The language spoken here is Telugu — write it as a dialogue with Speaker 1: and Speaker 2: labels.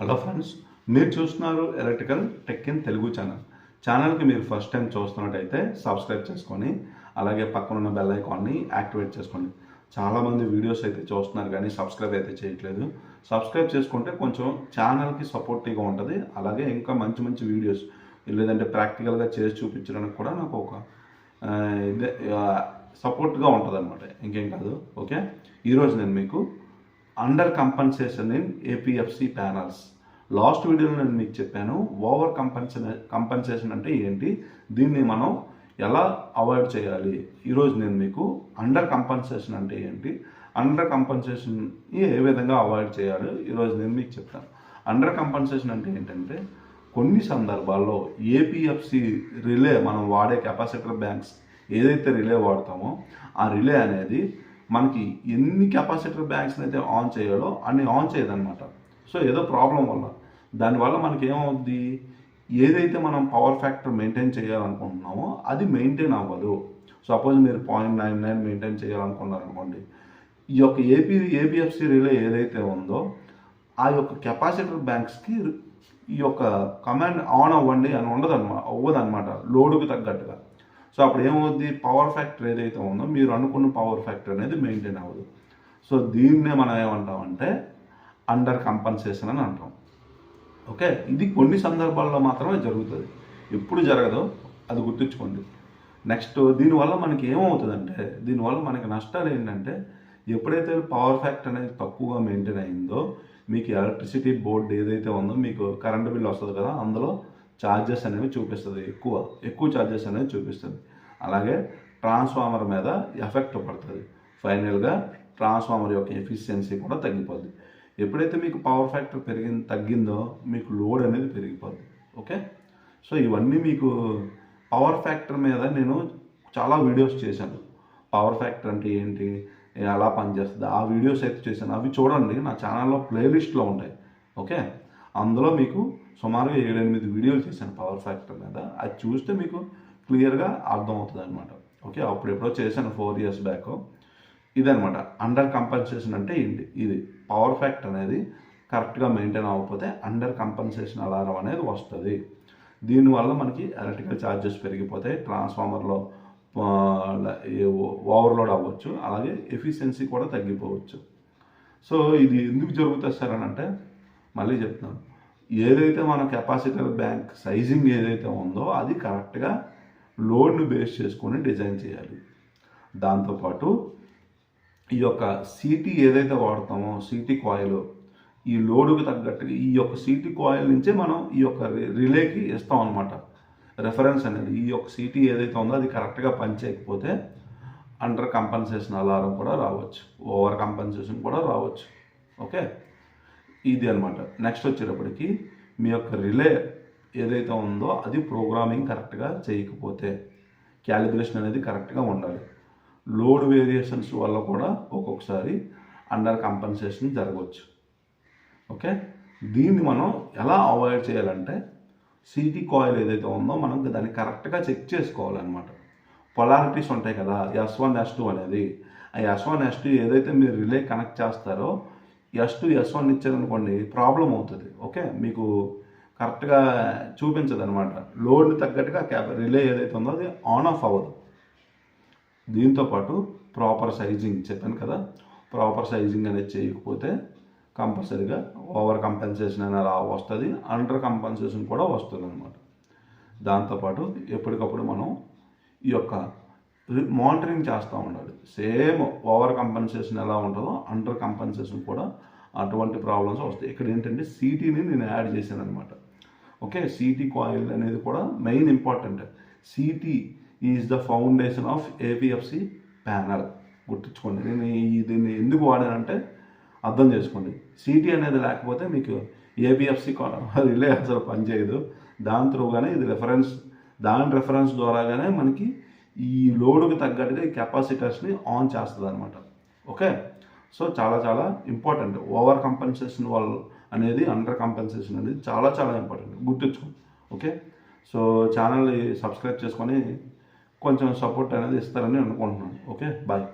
Speaker 1: హలో ఫ్రెండ్స్ మీరు చూస్తున్నారు electrical tech in Telugu channel. ఛానల్కి మీరు ఫస్ట్ టైం చూస్తున్నట్టయితే సబ్స్క్రైబ్ చేసుకొని అలాగే పక్కన ఉన్న బెల్ ఐకాన్ని యాక్టివేట్ చేసుకోండి. చాలామంది వీడియోస్ అయితే చూస్తున్నారు కానీ సబ్స్క్రైబ్ అయితే చేయట్లేదు. సబ్స్క్రైబ్ చేసుకుంటే కొంచెం ఛానల్కి సపోర్టివ్గా ఉంటుంది. అలాగే ఇంకా మంచి మంచి వీడియోస్ లేదంటే ప్రాక్టికల్గా చేసి చూపించడానికి కూడా నాకు ఒక ఇదే సపోర్ట్గా ఉంటుంది అనమాట ఇంకేం కాదు ఓకే? ఈరోజు నేను మీకు under compensation in APFC panels last వీడియోలో నేను మీకు చెప్పాను ఓవర్ కంపన్సే కంపన్సేషన్ అంటే ఏంటి? దీన్ని మనం ఎలా అవాయిడ్ చేయాలి? ఈరోజు నేను మీకు అండర్ కంపన్సేషన్ అంటే ఏంటి? అండర్ కంపన్సేషన్ ఏ విధంగా అవాయిడ్ చేయాలి? ఈరోజు నేను మీకు చెప్తాను. అండర్ కంపన్సేషన్ అంటే ఏంటంటే కొన్ని సందర్భాల్లో ఏపీఎఫ్సి రిలే మనం వాడే కెపాసిటర్ బ్యాంక్స్ ఏదైతే రిలే వాడతామో ఆ రిలే అనేది మనకి ఎన్ని కెపాసిటర్ బ్యాంక్స్ని అయితే ఆన్ చేయాలో అన్ని ఆన్ చేయదన్నమాట. సో ఏదో ప్రాబ్లం వల్ల. దానివల్ల మనకి ఏమవుద్ది ఏదైతే మనం పవర్ ఫ్యాక్టర్ మెయింటైన్ చేయాలనుకుంటున్నామో అది మెయింటైన్ అవ్వదు. సపోజ్ మీరు పాయింట్ నైన్ నైన్ మెయింటైన్ చేయాలనుకున్నారనుకోండి ఈ యొక్క ఏపీ ఏపీఎఫ్సి రిలే ఏదైతే ఉందో ఆ యొక్క కెపాసిటర్ బ్యాంక్స్కి ఈ యొక్క కమాండ్ ఆన్ అవ్వండి అని ఉండదు అనమాట అవ్వదు అనమాట లోడుకు తగ్గట్టుగా. సో అప్పుడు ఏమవుద్ది? పవర్ ఫ్యాక్టర్ ఏదైతే ఉందో మీరు అనుకున్న పవర్ ఫ్యాక్టర్ అనేది మెయింటైన్ అవ్వదు. సో దీన్నే మనం ఏమంటామంటే అండర్ కంపన్సేషన్ అని అంటాం. ఓకే ఇది కొన్ని సందర్భాల్లో మాత్రమే జరుగుతుంది. ఎప్పుడు జరగదో అది గుర్తుంచుకోండి. నెక్స్ట్ దీనివల్ల మనకి ఏమవుతుందంటే దీనివల్ల మనకి నష్టాలు ఏంటంటే ఎప్పుడైతే పవర్ ఫ్యాక్టర్ అనేది తక్కువగా మెయింటైన్ అయిందో మీకు ఎలక్ట్రిసిటీ బోర్డు ఏదైతే ఉందో మీకు కరెంటు బిల్ వస్తుంది కదా అందులో ఛార్జెస్ అనేవి చూపిస్తుంది. ఎక్కువ ఎక్కువ ఛార్జెస్ అనేవి చూపిస్తుంది. అలాగే ట్రాన్స్ఫార్మర్ మీద ఎఫెక్ట్ పడుతుంది. ఫైనల్గా ట్రాన్స్ఫార్మర్ యొక్క ఎఫిషియన్సీ కూడా తగ్గిపోద్ది. ఎప్పుడైతే మీకు పవర్ ఫ్యాక్టర్ పెరిగింది తగ్గిందో మీకు లోడ్ అనేది పెరిగిపోద్ది. ఓకే సో ఇవన్నీ మీకు పవర్ ఫ్యాక్టర్ మీద నేను చాలా వీడియోస్ చేశాను. పవర్ ఫ్యాక్టర్ అంటే ఏంటి? ఎలా పనిచేస్తుంది? ఆ వీడియోస్ అయితే చేశాను. అవి చూడండి. నా ఛానల్లో ప్లేలిస్ట్లో ఉంటాయి. ఓకే అందులో మీకు సుమారుగా ఏడెనిమిది వీడియోలు చేశాను పవర్ ఫ్యాక్టర్ మీద. అది చూస్తే మీకు క్లియర్గా అర్థమవుతుంది అనమాట ఓకే? అప్పుడు ఎప్పుడో చేశాను ఫోర్ ఇయర్స్ బ్యాక్ ఇదనమాట అండర్ కంపన్సేషన్ అంటే ఇది ఇది పవర్ ఫ్యాక్టర్ అనేది కరెక్ట్గా మెయింటైన్ అవ్వకపోతే అండర్ కంపన్సేషన్ అలారం అనేది వస్తుంది. దీనివల్ల మనకి ఎలక్ట్రికల్ ఛార్జెస్ పెరిగిపోతాయి. ట్రాన్స్ఫార్మర్లో ఓవర్లోడ్ అవ్వచ్చు. అలాగే ఎఫిషియన్సీ కూడా తగ్గిపోవచ్చు. సో ఇది ఎందుకు జరుగుతుంది సార్ అని అంటే మళ్ళీ చెప్తున్నాను. ఏదైతే మన కెపాసిటర్ బ్యాంక్ సైజింగ్ ఏదైతే ఉందో అది కరెక్ట్గా లోడ్ను బేస్ చేసుకొని డిజైన్ చేయాలి. దాంతోపాటు ఈ యొక్క సీటీ ఏదైతే వాడతామో సీటీ కాయిల్ ఈ లోడుకు తగ్గట్టుగా ఈ యొక్క సీటీ కాయిల్ నుంచే మనం ఈ యొక్క రిలేకి ఇస్తాం అనమాట రెఫరెన్స్ అనేది ఈ యొక్క సీటీ ఏదైతే ఉందో అది కరెక్ట్గా పనిచేయకపోతే అండర్ కంపెన్సేషన్ అలారం కూడా రావచ్చు. ఓవర్ కంపెన్సేషన్ కూడా రావచ్చు. ఓకే? ఇది అనమాట నెక్స్ట్ వచ్చేటప్పటికి మీ యొక్క రిలే ఏదైతే ఉందో అది ప్రోగ్రామింగ్ కరెక్ట్గా చేయకపోతే క్యాలిబ్రేషన్ అనేది కరెక్ట్గా ఉండాలి. లోడ్ వేరియేషన్స్ వల్ల కూడా ఒక్కొక్కసారి అండర్ కంపెన్సేషన్ జరగవచ్చు. ఓకే దీన్ని మనం ఎలా అవాయిడ్ చేయాలంటే సీటీ కాయిల్ ఏదైతే ఉందో మనం దాన్ని కరెక్ట్గా చెక్ చేసుకోవాలన్నమాట. పొలారిటీస్ ఉంటాయి కదా ఎస్ వన్ ఎస్ టూ అనేది. ఆ ఎస్ వన్ ఎస్ టూ ఏదైతే మీరు రిలే కనెక్ట్ చేస్తారో ఎస్ టు ఎస్ వన్ ఇచ్చారనుకోండి ప్రాబ్లం అవుతుంది. ఓకే మీకు కరెక్ట్గా చూపించదు అనమాట లోడ్ తగ్గట్టుగా క్యాప్ రిలే ఏదైతే ఉందో అది ఆన్ ఆఫ్ అవ్వదు. దీంతోపాటు ప్రాపర్ సైజింగ్ చెప్పాను కదా. ప్రాపర్ సైజింగ్ అనేది చేయకపోతే కంపల్సరీగా ఓవర్ కంపెన్సేషన్ అనేది రా వస్తుంది. అండర్ కంపెన్సేషన్ కూడా వస్తుంది అనమాట దాంతోపాటు ఎప్పటికప్పుడు మనం ఈ యొక్క మానిటరింగ్ చేస్తూ ఉండాలి. సేమ్ ఓవర్ కంపెన్సేషన్ ఎలా ఉంటుందో అండర్ కంపెన్సేషన్ కూడా అటువంటి ప్రాబ్లమ్స్ వస్తాయి. ఇక్కడ ఏంటంటే సీటీని నేను యాడ్ చేశాను అనమాట ఓకే సీటీ కాయిల్ అనేది కూడా main important CT is the foundation of APFC panel గుర్తుంచుకోండి. నేను ఈ దీన్ని ఎందుకు వాడానంటే అర్థం చేసుకోండి. సీటీ అనేది లేకపోతే మీకు ఏపీఎఫ్సి రిలే అసలు పనిచేయదు దాని త్రూగానే ఇది రెఫరెన్స్ దాని రెఫరెన్స్ ద్వారాగానే మనకి ఈ లోడుకి తగ్గట్టుగా ఈ కెపాసిటర్స్ని ఆన్ చేస్తుంది అనమాట ఓకే? సో చాలా చాలా ఇంపార్టెంట్. ఓవర్ కంపెన్సేషన్ వాళ్ళు అనేది అండర్ కంపెన్సేషన్ అనేది చాలా చాలా ఇంపార్టెంట్. గుర్తుంచుకోండి ఓకే? సో ఛానల్ని సబ్స్క్రైబ్ చేసుకొని కొంచెం సపోర్ట్ అనేది ఇస్తారని అనుకుంటున్నాను. ఓకే? బాయ్.